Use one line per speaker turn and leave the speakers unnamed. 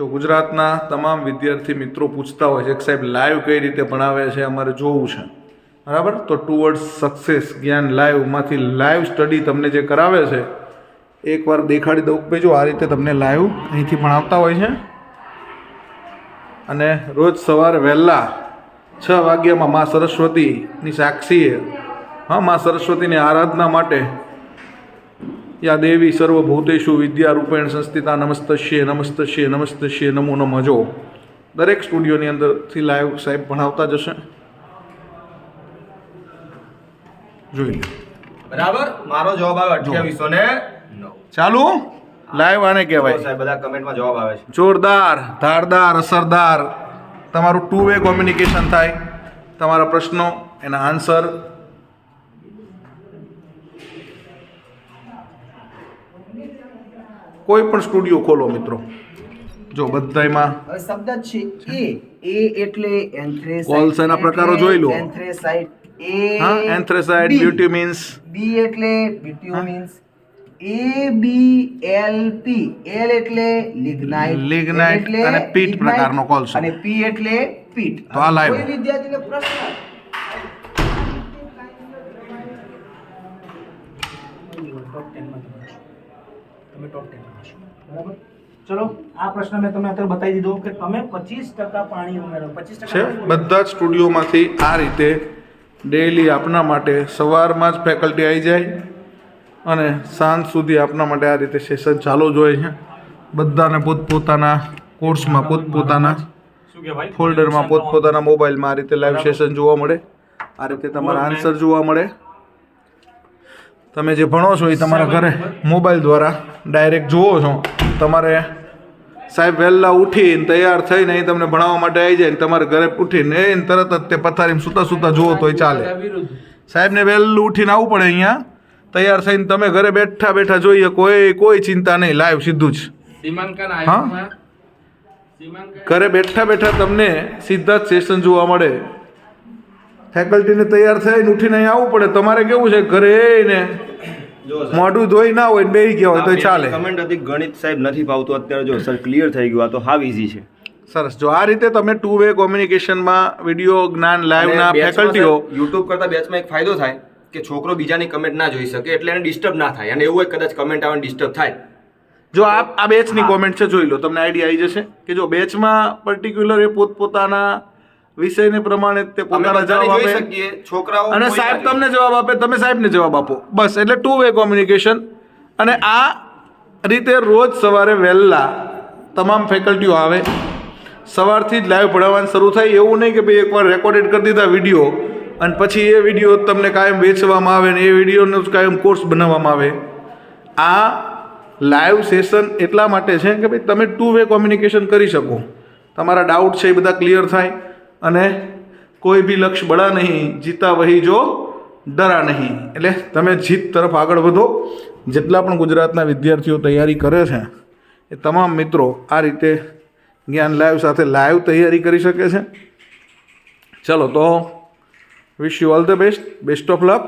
જો ગુજરાતના તમામ વિદ્યાર્થી મિત્રો પૂછતા હોય છે કે સાહેબ લાઈવ કઈ રીતે ભણાવે છે, અમારે જોવું છે. બરાબર? તો ટુવર્ડ્સ સક્સેસ જ્ઞાન લાઈવમાંથી લાઈવ સ્ટડી તમને જે કરાવે છે, એકવાર દેખાડી દઉં. કે જો આ રીતે તમને લાઈવ અહીંથી ભણાવતા હોય છે. અને રોજ સવારે વહેલા છ વાગ્યામાં મા સરસ્વતીની સાક્ષીએ, હા, મા સરસ્વતીની આરાધના માટે યા દેવી સર્વભૂતેષુ વિદ્યારૂપેણ સંસ્થિતા નમસ્તશ્ય નમસ્તશ્ય નમસ્તશ્ય નમો નમજો દરેક સ્ટુડિયોની અંદરથી લાઈવ સાહેબ ભણાવતા જશે. જોઈ લો
બરાબર? મારો જવાબ આવે અઠ્યાવીસો ને
ચાલુ? લાઈવ આને કહેવાય.
સાહેબ બધા કમેન્ટમાં જવાબ આવે છે.
જોરદાર ધારદાર અસરદાર. તમારું ટુ વે કોમ્યુનિકેશન થાય. તમારા પ્રશ્નો એના આન્સર કોઈ પણ સ્ટુડિયો ખોલો મિત્રો. જો બધાયમાં
હવે શબ્દ જ છે એ. એ એટલે એન્થ્રેસાઇટ
કોલ્સ એના પ્રકારો જોઈ લો.
એન્થ્રેસાઇટ એ
હા એન્થ્રેસાઇટ બ્યુટ્યુમિન્સ
બી એટલે બ્યુટ્યુમિન્સ એ બી એલ પી એલ એટલે લિગ્નાઇટ
લિગ્નાઇટ
એટલે
અને પીટ પ્રકારનો કોલ્સ
અને પી એટલે પીટ
તો આ લાઈવ
કોઈ વિદ્યાર્થીને પ્રશ્ન?
તમે ટોપ ટેનમાં હશો. બરાબર? ચલો આ પ્રશ્ન મેં તમને અત્યારે બતાવી દીધો કે તમે પચીસ ટકા પાણી ઉમેરો. પચીસ
છે? બધા જ સ્ટુડિયોમાંથી આ રીતે ડેઈલી આપના માટે સવારમાં જ ફેકલ્ટી આવી જાય અને સાંજ સુધી આપના માટે આ રીતે સેશન ચાલુ જ હોય છે. બધાને પોતપોતાના કોર્સમાં પોતપોતાના ફોલ્ડરમાં પોતપોતાના મોબાઈલમાં આ રીતે લાઈવ સેશન જોવા મળે. આ રીતે તમારા આન્સર જોવા મળે. તમે જે ભણો છો એ તમારા ઘરે મોબાઈલ દ્વારા ડાયરેક્ટ જુઓ છો. તમારે સાહેબ વહેલા ઉઠીને તૈયાર થઈને અહીં તમને ભણાવવા માટે આવી જાય ને તમારે ઘરે ઉઠીને એ તરત જ તે પથારીમાં સૂતા સૂતા જુઓ તો એ ચાલે સાહેબને વહેલું ઉઠીને આવવું પડે અહીંયા. તૈયાર થઈને તમે ઘરે બેઠા બેઠા જોઈએ કોઈ કોઈ ચિંતા નહીં લાઈવ સીધું જ. હા? ઘરે બેઠા બેઠા તમને સીધા જ સેશન જોવા મળે. ફેકલ્ટીને તૈયાર થઈને ઉઠીને અહીં આવવું પડે. તમારે કેવું છે? ઘરે ને
જો
મોઢું ધોઈ ના હોય બે ગયા હોય તો ચાલે.
કમેન્ટ હતી ગણિત સાહેબ નથી ભાવતું અત્યારે જો સર ક્લિયર થઈ ગયું. આ તો હાવ ઈઝી છે.
સરસ. જો આ રીતે તમે ટુ વે કોમ્યુનિકેશનમાં વીડિયો જ્ઞાન લાઈવના ફેકલ્ટીઓ
યુટ્યુબ કરતા બેચમાં એક ફાયદો થાય કે છોકરો બીજાની કમેન્ટ ના જોઈ શકે એટલે એને ડિસ્ટર્બ ના થાય. અને એવું હોય કદાચ કમેન્ટ આવે ડિસ્ટર્બ થાય.
જો આ આ બેચની કોમેન્ટ છે જોઈ લો. તમને આઈડિયા આવી જશે કે જો બેચમાં પર્ટિક્યુલર એ પોતપોતાના વિષયને પ્રમાણે તે પોતાના જવાબ આપે.
છોકરાઓ
અને સાહેબ તમને જવાબ આપે તમે સાહેબને જવાબ આપો. બસ એટલે ટુ વે કોમ્યુનિકેશન અને આ રીતે રોજ સવારે વહેલા તમામ ફેકલ્ટીઓ આવે. સવારથી જ લાઈવ ભણાવવાનું શરૂ થાય. એવું નહીં કે ભાઈ એકવાર રેકોર્ડેડ કરી દીધા વીડિયો અને પછી એ વીડિયો તમને કાયમ વેચવામાં આવે ને એ વિડીયોનો જ કાયમ કોર્સ બનાવવામાં આવે. આ લાઈવ સેશન એટલા માટે છે કે ભાઈ તમે ટુ વે કોમ્યુનિકેશન કરી શકો. તમારા ડાઉટ છે એ બધા ક્લિયર થાય. અને કોઈ બી લક્ષ્ય બળા નહીં, જીતા વહી જો, ડરા નહીં. એટલે તમે જીત તરફ આગળ વધો. જેટલા પણ ગુજરાતના વિદ્યાર્થીઓ તૈયારી કરે છે, એ તમામ મિત્રો આ રીતે જ્ઞાન લાઈવ સાથે લાઈવ તૈયારી કરી શકે છે. ચલો તો wish you all the best best of luck